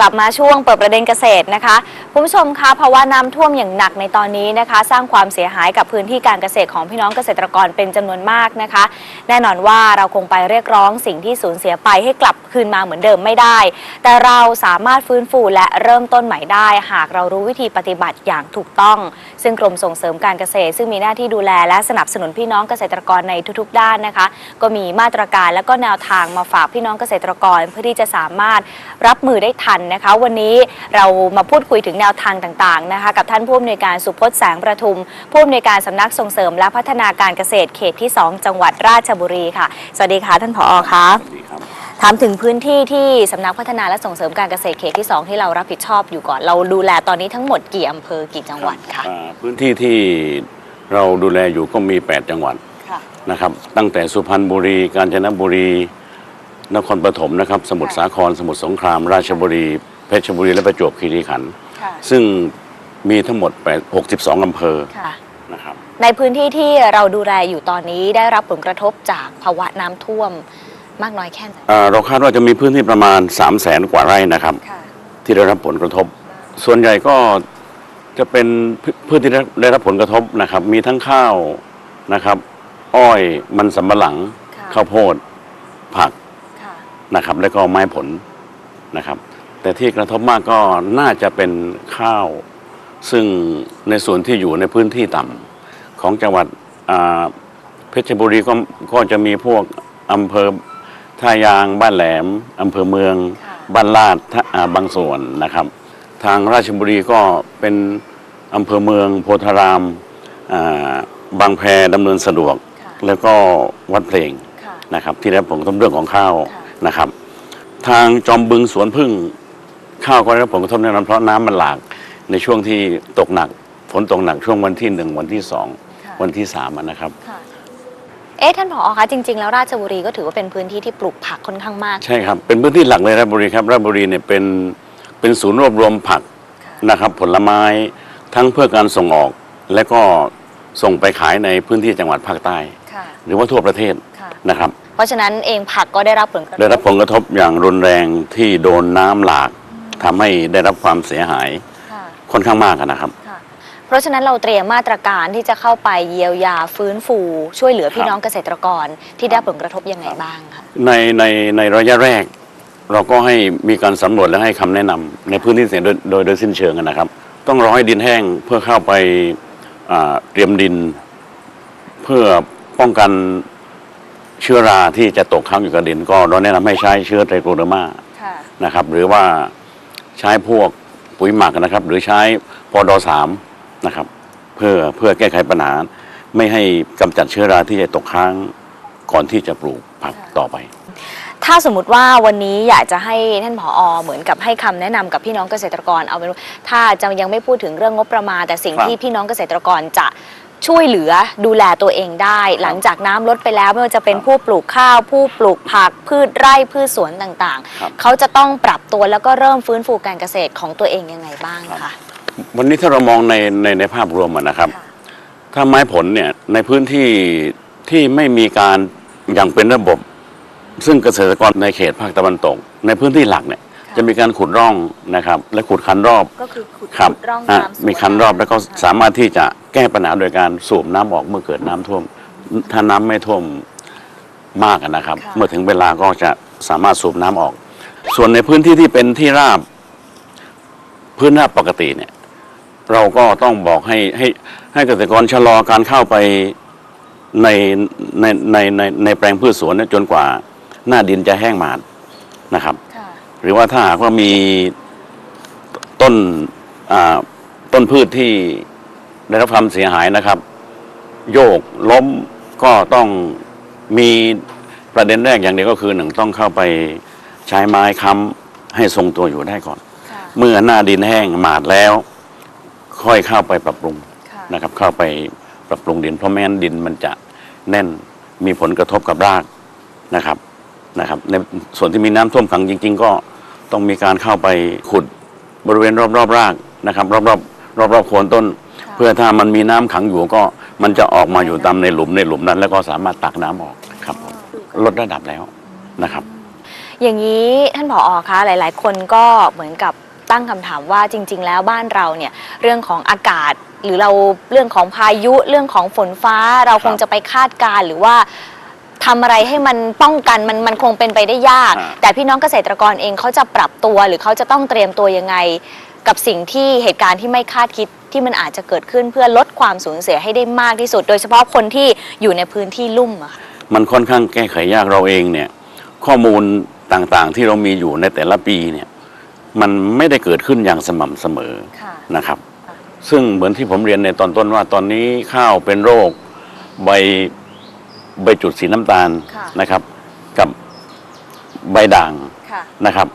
กลับมาช่วงเปิดประเด็นเกษตรนะคะคุณผู้ชมคะภาวะน้ำท่วมอย่างหนักในตอนนี้นะคะ สร้างความเสียหายกับพื้นที่การเกษตรของพี่น้องเกษตรกรเป็นจำนวนมากนะคะ แน่นอนว่าเราคงไปเรียกร้องสิ่งที่สูญเสียไปให้กลับคืนมาเหมือนเดิมไม่ได้ แต่เราสามารถฟื้นฟูและเริ่มต้นใหม่ได้ หากเรารู้วิธีปฏิบัติอย่างถูกต้อง ซึ่งกรมส่งเสริมการเกษตร ซึ่งมีหน้าที่ดูแลและสนับสนุนพี่น้องเกษตรกรในทุกๆ ด้านนะคะ ก็มีมาตรการและก็แนวทางมาฝากพี่น้องเกษตรกร เพื่อที่จะสามารถรับมือได้ทันนะคะ วันนี้เรามาพูดคุยถึงแนวทางต่างๆนะคะกับท่านผู้อำนวยการสุพจน์แสงประทุม ผู้อำนวยการสำนักส่งเสริมและพัฒนาการเกษตรเขตที่ 2 จังหวัดราชบุรีค่ะ สวัสดีค่ะท่านผอคะสวัสดีครับถามถึงพื้นที่ที่สำนักพัฒนาและส่งเสริมการเกษตรเขตที่ 2 ที่เรารับผิดชอบอยู่ก่อน เราดูแลตอนนี้ทั้งหมดกี่อำเภอกี่จังหวัดคะอ่าพื้นที่ที่เราดูแลอยู่ก็มี 8 จังหวัดค่ะนะครับตั้งแต่สุพรรณบุรี กาญจนบุรี นครปฐมนะครับสมุทรค่ะสาครสมุทรสงคราม ราชบุรี เพชรบุรีและประจวบคีรีขันธ์ค่ะ ซึ่งมีทั้งหมด8 62อำเภอค่ะนะครับในพื้นที่ที่เราดูแลอยู่ตอนนี้ได้รับผลกระทบจากภาวะน้ำท่วมมากน้อยแค่ไหนอ่าเราคาดว่าจะมีพื้นที่ประมาณ 3 0 0แสนกว่าไร่นะครับค่ะที่ได้รับผลกระทบ ส่วนใหญ่ก็จะเป็นพืพืชที่ได้ได้รับผลกระทบนะครับ มีทั้งข้าวนะครับ อ้อยมันสำปะหลังค่ะข้าวโพด ผักค่ะนะครับ แล้วก็ไม้ผลนะครับ แต่ที่กระทบมากก็น่าจะเป็นข้าว ซึ่งในส่วนที่อยู่ในพื้นที่ต่ำของจังหวัดอ่าเพชรบุรีก็ก็จะมีพวกอำเภอท่ายางบ้านแหลมอำเภอเมืองค่ะบ้านลาดท่าอ่าบางส่วนนะครับ ทางราชบุรีก็เป็นอำเภอเมืองโพธารามอ่าบางแพดำเนินสะดวกค่ะแล้วก็วัดเพลงค่ะนะครับ ที่ได้รับผลกระทบเรื่องของข้าวค่ะนะครับ ทางจอมบึงสวนพึ่ง ข้าวก็ได้รับผลกระทบแน่นอนเพราะน้ำมันหลากในช่วงที่ตกหนักฝนตกหนักช่วงวันที่หนึ่งวันที่สองค่ะ วันที่สามอะนะครับ ค่ะ เอ๊ะท่านผอคะจริง ๆ แล้วราชบุรีก็ถือว่าเป็นพื้นที่ที่ปลูกผักค่อนข้างมาก ใช่ครับ เป็นพื้นที่หลักเลยราชบุรีครับราชบุรีเนี่ยเป็นเป็นศูนย์รวบรวมผักค่ะนะครับผลไม้ทั้งเพื่อการส่งออก และก็ส่งไปขายในพื้นที่จังหวัดภาคใต้ ค่ะ หรือว่าทั่วประเทศค่ะ นะครับ เพราะฉะนั้นเองผักก็ได้รับผลกระทบ ได้รับผลกระทบอย่างรุนแรงที่โดนน้ำหลาก ทำให้ได้รับความเสียหายค่ะค่อนข้างมากอะนะครับ ค่ะ เพราะฉะนั้นเราเตรียมมาตรการที่จะเข้าไปเยียวยาฟื้นฟู ช่วยเหลือพี่ครับน้องเกษตรกรที่ได้รับผลกระทบยังไงบ้างคะในในในระยะแรก เราก็ให้มีการสำรวจและให้คำแนะนำในพื้นที่เสี่ยงโดยโดยโดยสิ้นเชิงอะนะครับ ต้องรอให้ดินแห้งเพื่อเข้าไปอ่าเตรียมดิน เพื่อป้องกันเชื้อราที่จะตกค้างอยู่กับดิน ก็เราแนะนำให้ใช้เชื้อไตรโคเดอร์มา ค่ะ นะครับหรือว่า ใช้พวกปุ๋ยหมักนะครับ หรือใช้พอดอสามนะครับ เพื่อเพื่อแก้ไขปัญหา ไม่ให้กำจัดเชื้อราที่จะตกค้างก่อนที่จะปลูกผักค่ะต่อไป ถ้าสมมติว่าวันนี้อยากจะให้ท่านผอเหมือนกับให้คำแนะนำกับพี่น้องเกษตรกรเอาเป็นว่าถ้าจะยังไม่พูดถึงเรื่องงบประมาณ แต่สิ่งครับที่พี่น้องเกษตรกรจะ ช่วยเหลือดูแลตัวเองได้ หลังจากน้ำลดไปแล้วไม่ว่าจะเป็นครับผู้ปลูกข้าว ผู้ปลูกผักพืชไร่พืชสวนต่างครับๆ เขาจะต้องปรับตัวแล้วก็เริ่มฟื้นฟูการเกษตรของตัวเองยังไงบ้างครัคะบวันนี้ถ้าเรามองในในในภาพรวมอะนะครับ ค่ะ ถ้าไม้ผลเนี่ยในพื้นที่ที่ไม่มีการอย่างเป็นระบบ ซึ่งเกษตรกรในเขตภาคตะวันตก ในพื้นที่หลักเนี่ยค่ะ จะมีการขุดร่องนะครับ และขุดคันรอบก็คือขุดครับขุดร่องอะตามสวนมีคันรอบแล้วก็สามารถที่จะแก้ปัญหาโดยการสูบน้ำออกเมื่อเกิดน้ำท่วม ถ้าน้ำไม่ท่วมมากอะนะครับ ค่ะ เมื่อถึงเวลาก็จะสามารถสูบน้ำออก ส่วนในพื้นที่ที่เป็นที่ราบ พื้นราบปกติเนี่ย เราก็ต้องบอกให้ให้ให้เกษตรกรชะลอการเข้าไปในในในในในแปลงพืชสวนเนี่ยจนกว่าหน้าดินจะแห้งหมาดนะครับค่ะ หรือว่าถ้าหากว่ามีต้นอ่าต้นพืชที่ได้รับความเสียหายนะครับ โยกล้มก็ต้องมีประเด็นแรกอย่างเดียวก็คือหนึ่งต้องเข้าไปใช้ไม้ค้ำให้ทรงตัวอยู่ได้ก่อนค่ะเมื่อหน้าดินแห้งหมาดแล้ว ค่อยเข้าไปปรับปรุงค่ะนะครับ เข้าไปปรับปรุงดินเพราะแม้นดินมันจะแน่นมีผลกระทบกับรากนะครับ นะครับ ในส่วนที่มีน้ำท่วมขังจริง ๆ ก็ต้องมีการเข้าไปขุดบริเวณรอบๆรากนะครับ รอบๆรอบๆโคนต้นค่ะเพื่อถ้ามันมีน้ำขังอยู่ก็มันจะออกมาอยู่ตามในหลุมในหลุมนั้น แล้วก็สามารถตักน้ำออกครับผมลดระดับแล้วนะครับ อย่างนี้ท่านผออคะหลาย ๆ คนก็เหมือนกับตั้งคำถามว่าจริง ๆ แล้วบ้านเราเนี่ยเรื่องของอากาศหรือเราเรื่องของพายุเรื่องของฝนฟ้าเราคงจะไปคาดการณ์หรือว่า ทำอะไรให้มันป้องกันมันมันคงเป็นไปได้ยาก อ่า แต่พี่น้องเกษตรกรเองเขาจะปรับตัวหรือเขาจะต้องเตรียมตัวยังไง กับสิ่งที่เหตุการณ์ที่ไม่คาดคิดที่มันอาจจะเกิดขึ้นเพื่อลดความสูญเสียให้ได้มากที่สุด โดยเฉพาะคนที่อยู่ในพื้นที่ลุ่มอะค่ะมันค่อนข้างแก้ไขยากเราเองเนี่ย ข้อมูลต่างๆที่เรามีอยู่ในแต่ละปีเนี่ย มันไม่ได้เกิดขึ้นอย่างสม่ำเสมอค่ะนะครับ ซึ่งเหมือนที่ผมเรียนในตอนต้นว่าตอนนี้ข้าวเป็นโรค ใบ ใบจุดสีน้ำตาลค่ะ นะครับ กับใบด่างค่ะนะครับ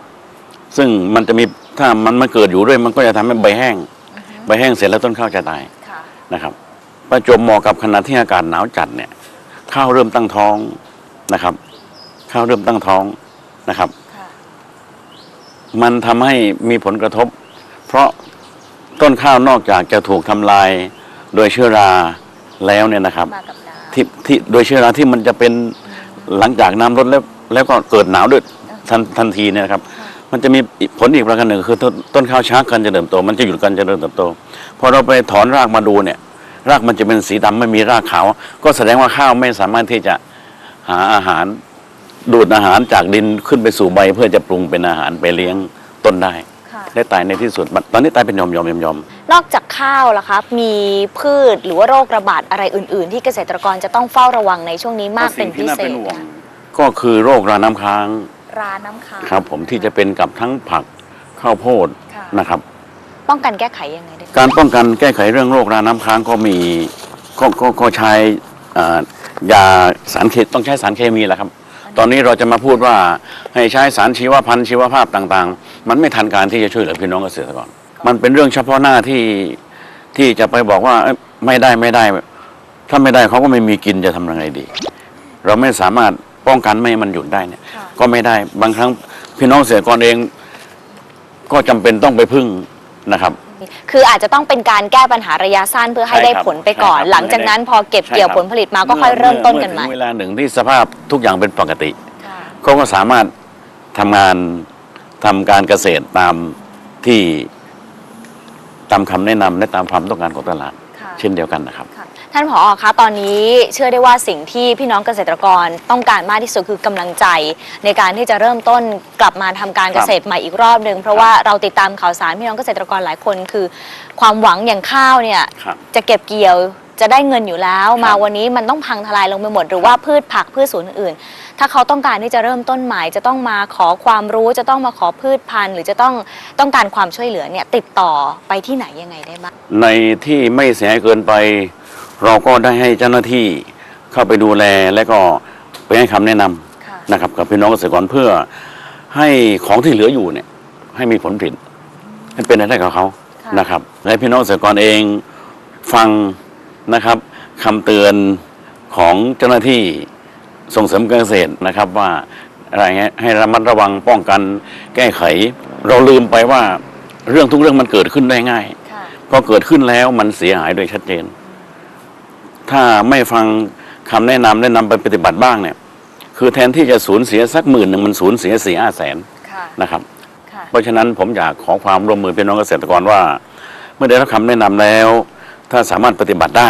ซึ่งมันจะมีถ้ามันมาเกิดอยู่ด้วย มันก็จะทำให้ใบแห้งใบแห้งเสร็จแล้วต้นข้าวจะตายค่ะนะครับ ประจวบเหมาะกับขณะที่อากาศหนาวจัดเนี่ย ข้าวเริ่มตั้งท้องนะครับ ข้าวเริ่มตั้งท้องนะครับ ค่ะมันทำให้มีผลกระทบ เพราะต้นข้าวนอกจากจะถูกทำลายโดยเชื้อราแล้วเนี่ยนะครับ มากับน้ำ ที่ที่โดยเชื้อราที่มันจะเป็นหลังจากน้ำลดแล้วแล้วก็เกิดหนาวด้วยทันทันทีเนี่ยนะครับ มันจะมีผลอีกประการหนึ่งคือต้นต้นข้าวช้าการเจริญเติบโต มันจะหยุดการเจริญเติบโตพอเราไปถอนรากมาดูเนี่ย รากมันจะเป็นสีดำไม่มีรากขาว ก็แสดงว่าข้าวไม่สามารถที่จะหาอาหารดูดอาหารจากดินขึ้นไปสู่ใบเพื่อจะปรุงเป็นอาหารไปเลี้ยงต้นได้ค่ะ ได้ตายในที่สุด ตอนนี้ตายเป็นยอมยอมยอมยอมนอกจากข้าวล่ะครับ มีพืชหรือว่าโรคระบาดอะไรอื่น ๆ ที่เกษตรกรจะต้องเฝ้าระวังในช่วงนี้มากเป็นพิเศษค่ะก็คือโรคราน้ำค้างราน้ำค้างครับ ผมที่จะเป็นกับทั้งผักข้าวโพดค่ะนะครับ ป้องกันแก้ไขยังไงได้การป้องกันแก้ไขเรื่องโรคราน้ำค้างก็มีก็ก็ก็ใช้อ่ายาสารเคต้องใช้สารเคมีแหละครับ ตอนนี้เราจะมาพูดว่าให้ใช้สารชีวพันธุ์ชีวภาพต่างๆ มันไม่ทันการที่จะช่วยเหลือพี่น้องเกษตรกรมันเป็นเรื่องเฉพาะหน้าที่ที่จะไปบอกว่าเอ้ยไม่ได้ไม่ได้ ถ้าไม่ได้เขาก็ไม่มีกินจะทำยังไงดี เราไม่สามารถป้องกันไม่ให้มันหยุดได้เนี่ยค่ะก็ไม่ได้บางครั้งพี่น้องเกษตรกรเอง ก็จำเป็นต้องไปพึ่งนะครับ คืออาจจะต้องเป็นการแก้ปัญหาระยะสั้นเพื่อให้ใช่ได้ครับผลไปก่อน ใช่ครับหลังจากนั้นพอเก็บใช่เกี่ยวครับผลผลิตมาก็ค่อยเริ่มต้นกันใหม่เอถึงเวลาหนึ่งที่สภาพทุกอย่างเป็นปกติค่ะเขาก็สามารถทำงานทำการเกษตรตามที่ตามคำแนะนำและตามความต้องการของตลาดค่ะเช่นเดียวกันนะครับ ค่ะ ท่านผอคะตอนนี้เชื่อได้ว่าสิ่งที่พี่น้องเกษตรกรต้องการมากที่สุดคือกำลังใจ ในการที่จะเริ่มต้นกลับมาทำการเกษตรใหม่อีกรอบหนึ่งเพราะว่าเราติดตามข่าวสารพี่น้องเกษตรกรหลายคน คือความหวังอย่างข้าวเนี่ยครับจะเก็บเกี่ยวจะได้เงินอยู่แล้ว มาวันนี้มันต้องพังทลายลงไปหมด หรือว่าพืชผักพืชสวนอื่นๆถ้าเขาต้องการที่จะเริ่มต้นใหม่จะต้องมาขอความรู้จะต้องมาขอพืชพันธุ์ หรือจะต้องต้องการความช่วยเหลือเนี่ยติดต่อไปที่ไหนยังไงได้บ้างในที่ไม่เสียหายเกินไป เราก็ได้ให้เจ้าหน้าที่เข้าไปดูแลและก็ไปให้คำแนะนำค่ะนะครับกับพี่น้องเกษตรกรเพื่อให้ของที่เหลืออยู่เนี่ยให้มีผลผลิตให้เป็นรายได้กับเขาค่ะ นะครับ และพี่น้องเกษตรกรเองฟังนะครับคำเตือนของเจ้าหน้าที่ส่งเสริมการเกษตรนะครับว่าอะไรเงี้ยให้ระมัดระวังป้องกันแก้ไข เราลืมไปว่าเรื่องทุกเรื่องมันเกิดขึ้นได้ง่าย ค่ะ พอเกิดขึ้นแล้วมันเสียหายโดยชัดเจน ถ้าไม่ฟังคำแนะนำและนำไปปฏิบัติบ้างเนี่ย คือแทนที่จะสูญเสียสักหมื่นหนึ่งมันสูญเสียสี่ห้าแสนค่ะนะครับค่ะเพราะฉะนั้นผมอยากขอความร่วมมือพี่น้องเกษตรกรว่า เมื่อได้รับคำแนะนำแล้ว ถ้าสามารถปฏิบัติได้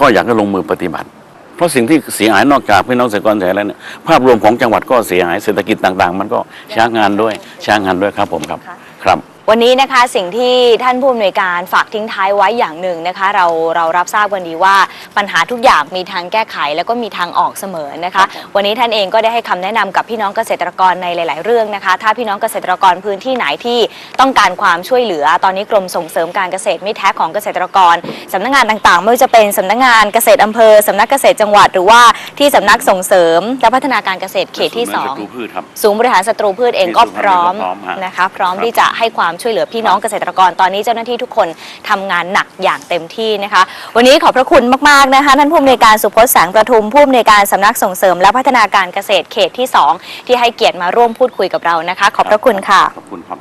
ก็อยากให้ลงมือปฏิบัติ เพราะสิ่งที่เสียหายนอกจากพี่น้องเกษตรกรเสียหายแล้วเนี่ยภาพรวมของจังหวัดก็เสียหายเศรษฐกิจต่าง ๆ มันก็ช้างานด้วยช้างานด้วยครับผมครับค่ะครับ วันนี้นะคะสิ่งที่ท่านผู้อำนวยการฝากทิ้งท้ายไว้อย่างหนึ่งนะคะ เราเรารับทราบวันนี้ว่าปัญหาทุกอย่างมีทางแก้ไขแล้วก็มีทางออกเสมอนะคะ วันนี้ท่านเองก็ได้ให้คำแนะนำกับพี่น้องเกษตรกรในหลาย ๆ เรื่องนะคะ ถ้าพี่น้องเกษตรกรพื้นที่ไหนที่ต้องการความช่วยเหลือ ตอนนี้กรมส่งเสริมการเกษตรไม่แท้ของเกษตรกรสำนักงานต่าง ๆ ไม่ว่าจะเป็นสำนักงานเกษตรอำเภอสำนักเกษตรจังหวัด หรือว่าที่สำนักส่งเสริมและพัฒนาการเกษตรเขตที่สองศูนย์ศัตรูพืชครับศูนย์บริหารศัตรูพืชเองก็พร้อมพร้อมฮะนะคะ พร้อมครับที่จะให้ความช่วยเหลือพี่น้องเกษตรกรตอนนี้เจ้าหน้าที่ทุกคนทำงานหนักอย่างเต็มที่นะคะ วันนี้ขอบพระคุณมากๆนะคะท่านผู้อำนวยการสุพจน์แสงประทุมผู้อำนวยการสำนักส่งเสริม และพัฒนาการเกษตรเขตที่2ที่ให้เกียรติมาร่วมพูดคุยกับเรานะคะ ขอบพระคุณค่ะ ขอบคุณครับ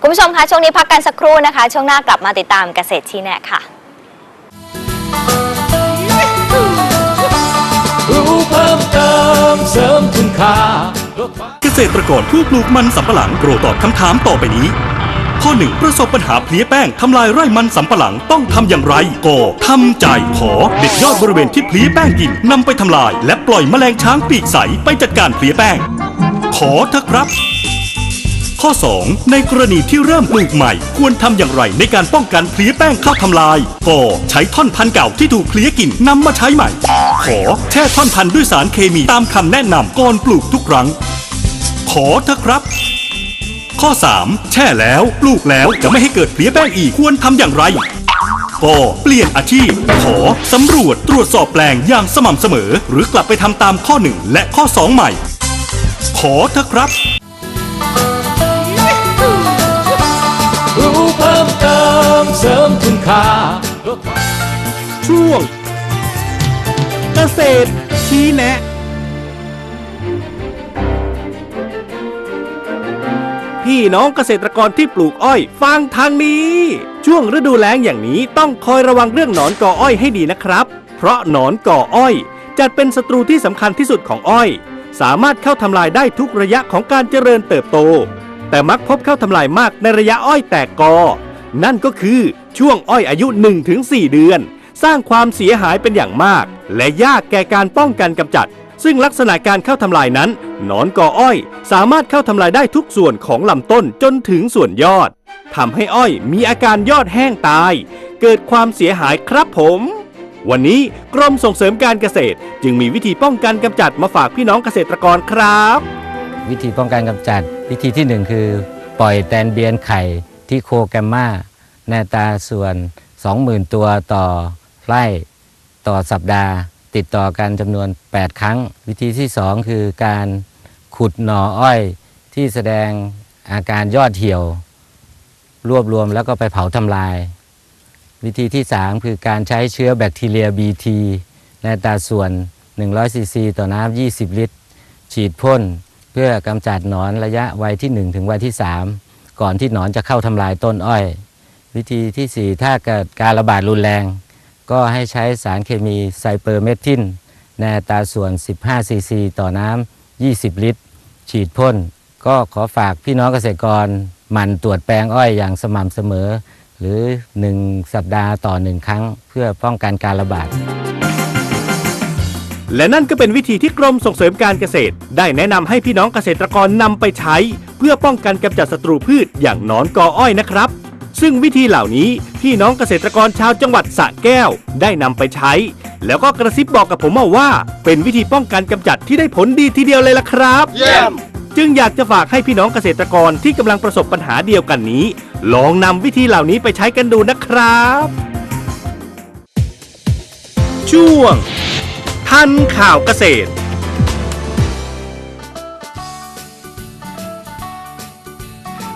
คุณผู้ชมคะช่วงนี้พักกันสักครู่นะคะ ช่วงหน้ากลับมาติดตามเกษตรชี้แนะค่ะ รู้เพิ่มเติมเสริมคุณค่า เกษตรกรผู้ปลูกมันสำปะหลังโปรดตอบคำถามต่อไปนี้ ข้อ 1 ประสบปัญหาเพลี้ยแป้งทำลายไร่มันสำปะหลังต้องทำอย่างไรกอทำใจขอเด็ดยอดบริเวณที่เพลี้ยแป้งกินนำไปทำลาย และปล่อยแมลงช้างปีกใสไปจัดการเพลี้ยแป้ง ขอทักครับ ข้อ 2 ในกรณีที่เริ่มปลูกใหม่ ควรทำอย่างไรในการป้องกันเพลี้ยแป้งเข้าทำลายกใช้ท่อนพันธุ์เก่าที่ถูกเพลี้ยกินนำมาใช้ใหม่ ขอแช่ท่อนพันธุ์ด้วยสารเคมีตามคำแนะนำก่อนปลูกทุกครั้ง ขอเถอะครับข้อ 3 แช่แล้วปลูกแล้วจะไม่ให้เกิดเพลี้ยแป้งอีกควรทำอย่างไรก็เปลี่ยนอาชีพ ขอสำรวจตรวจสอบแปลงอย่างสม่ำเสมอ หรือกลับไปทำตามข้อ 1 และข้อ 2 ใหม่ ขอเถอะครับ มเสริมคุณค่าช่วง เกษตรชี้แนะ พี่น้องเกษตรกรที่ปลูกอ้อย ฟังทางนี้ ช่วงฤดูแล้งอย่างนี้ต้องคอยระวังเรื่องหนอนก่ออ้อยให้ดีนะครับ เพราะหนอนก่ออ้อย จัดเป็นศัตรูที่สำคัญที่สุดของอ้อย สามารถเข้าทำลายได้ทุกระยะของการเจริญเติบโต แต่มักพบเข้าทำลายมากในระยะอ้อยแตกกอ นั่นก็คือช่วงอ้อยอายุ 1-4 เดือน สร้างความเสียหายเป็นอย่างมาก และยากแก่การป้องกันกำจัด ซึ่งลักษณะการเข้าทำลายนั้นหนอนกออ้อย สามารถเข้าทำลายได้ทุกส่วนของลำต้นจนถึงส่วนยอดทำให้อ้อยมีอาการยอดแห้งตาย เกิดความเสียหายครับผม วันนี้กรมส่งเสริมการเกษตร จึงมีวิธีป้องกันกำจัดมาฝากพี่น้องเกษตรกรครับ วิธีป้องกันกำจัด วิธีที่หนึ่งคือ ปล่อยแตนเบียนไข่ ที่โคแกมมาในตาส่วน 20,000 ตัวต่อไร่ต่อสัปดาห์ ติดต่อกันจำนวน 8 ครั้ง วิธีที่ 2 คือการขุดหน่ออ้อยที่แสดงอาการยอดเหี่ยว รวบรวมแล้วก็ไปเผาทำลาย วิธีที่ 3 คือการใช้เชื้อแบคทีเรีย BT ในตาส่วน 100 ซีซี ต่อน้ำ20 ลิตร ฉีดพ่นเพื่อกำจัดหนอนระยะวัยที่ 1 ถึงวัยที่ 3 ก่อนที่หนอนจะเข้าทำลายต้นอ้อย วิธีที่ 4 ถ้าเกิดการระบาดรุนแรง ก็ให้ใช้สารเคมีไซเปอร์เมทินในอัตาส่วน 15 ซีซีต่อน้ำ 20 ลิตร ฉีดพ่น ก็ขอฝากพี่น้องเกษตรกรหมั่นตรวจแปลงอ้อยอย่างสม่ำเสมอ หรือ 1 สัปดาห์ต่อ 1 ครั้ง เพื่อป้องกันการระบาด และนั่นก็เป็นวิธีที่กรมส่งเสริมการเกษตร ได้แนะนำให้พี่น้องเกษตรกรนำไปใช้ เพื่อป้องกันกำจัดศัตรูพืชอย่างหนอนกออ้อยนะครับ ซึ่งวิธีเหล่านี้พี่น้องเกษตรกรชาวจังหวัดสระแก้วได้นำไปใช้ แล้วก็กระซิบบอกกับผมมาว่า เป็นวิธีป้องกันกำจัดที่ได้ผลดีทีเดียวเลยล่ะครับ เยี่ยม จึงอยากจะฝากให้พี่น้องเกษตรกรที่กำลังประสบปัญหาเดียวกันนี้ ลองนำวิธีเหล่านี้ไปใช้กันดูนะครับ ช่วง ทันข่าวเกษตร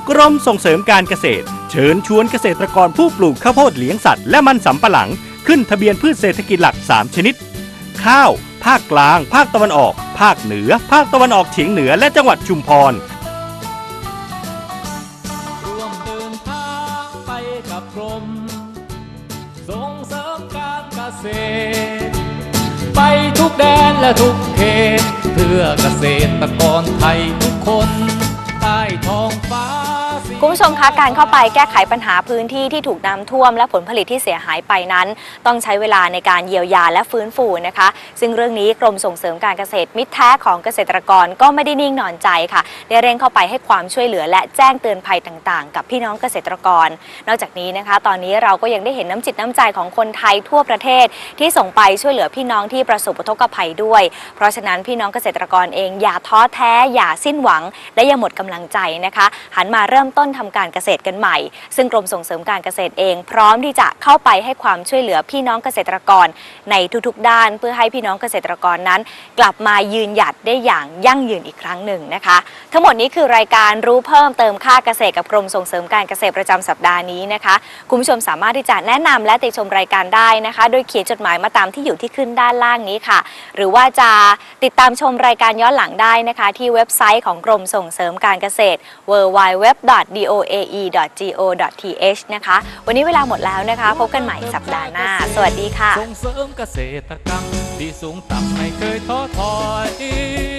กรมส่งเสริมการเกษตร เชิญชวนเกษตรกรผู้ปลูกข้าวโพดเลี้ยงสัตว์และมันสำปะหลัง ขึ้นทะเบียนพืชเศรษฐกิจหลัก 3 ชนิด ข้าว ภาคกลาง ภาคตะวันออก ภาคเหนือ ภาคตะวันออกเฉียงเหนือและจังหวัดชุมพรเดินทางไปกับกรมส่งเสริมการเกษตร ไปทุกแดนและทุกเขต เพื่อเกษตรกรไทยทุกคน คุณผู้ชมคะการเข้าไปแก้ไขปัญหาพื้นที่ที่ถูกน้ำท่วม และผลผลิตที่เสียหายไปนั้น ต้องใช้เวลาในการเยียวยาและฟื้นฟูนะคะ ซึ่งเรื่องนี้กรมส่งเสริมการเกษตรมิตรแท้ของเกษตรกรก็ไม่ได้นิ่งนอนใจค่ะ ได้เร่งเข้าไปให้ความช่วยเหลือและแจ้งเตือนภัยต่างๆ กับพี่น้องเกษตรกร นอกจากนี้นะคะ ตอนนี้เราก็ยังได้เห็นน้ำจิตน้ำใจของคนไทยทั่วประเทศ ที่ส่งไปช่วยเหลือพี่น้องที่ประสบอุทกภัยด้วย เพราะฉะนั้นพี่น้องเกษตรกรเองอย่าท้อแท้อย่าสิ้นหวัง และอย่าหมดกำลังใจนะคะ หันมาเริ่มต้นทำการเกษตรกันใหม่ ซึ่งกรมส่งเสริมการเกษตรเอง พร้อมที่จะเข้าไปให้ความช่วยเหลือพี่น้องเกษตรกรในทุกๆด้าน เพื่อให้พี่น้องเกษตรกรนั้น กลับมายืนหยัดได้อย่างยั่งยืนอีกครั้งหนึ่งนะคะ ทั้งหมดนี้คือรายการรู้เพิ่มเติมค่าเกษตรกับกรมส่งเสริมการเกษตรประจำสัปดาห์นี้นะคะคุณผู้ชมสามารถที่จะแนะนำและติชมรายการได้นะคะ โดยเขียนจดหมายมาตามที่อยู่ที่ขึ้นด้านล่างนี้ค่ะ หรือว่าจะติดตามชมรายการย้อนหลังได้นะคะ ที่เว็บไซต์ของกรมส่งเสริมการเกษตร w w w d voae.go.th นะคะ วันนี้เวลาหมดแล้วนะคะ พบกันใหม่สัปดาห์หน้า สวัสดีค่ะ ส่งเสริมเกษตรกรรมที่สูงต่ำไม่เคยท้อถอย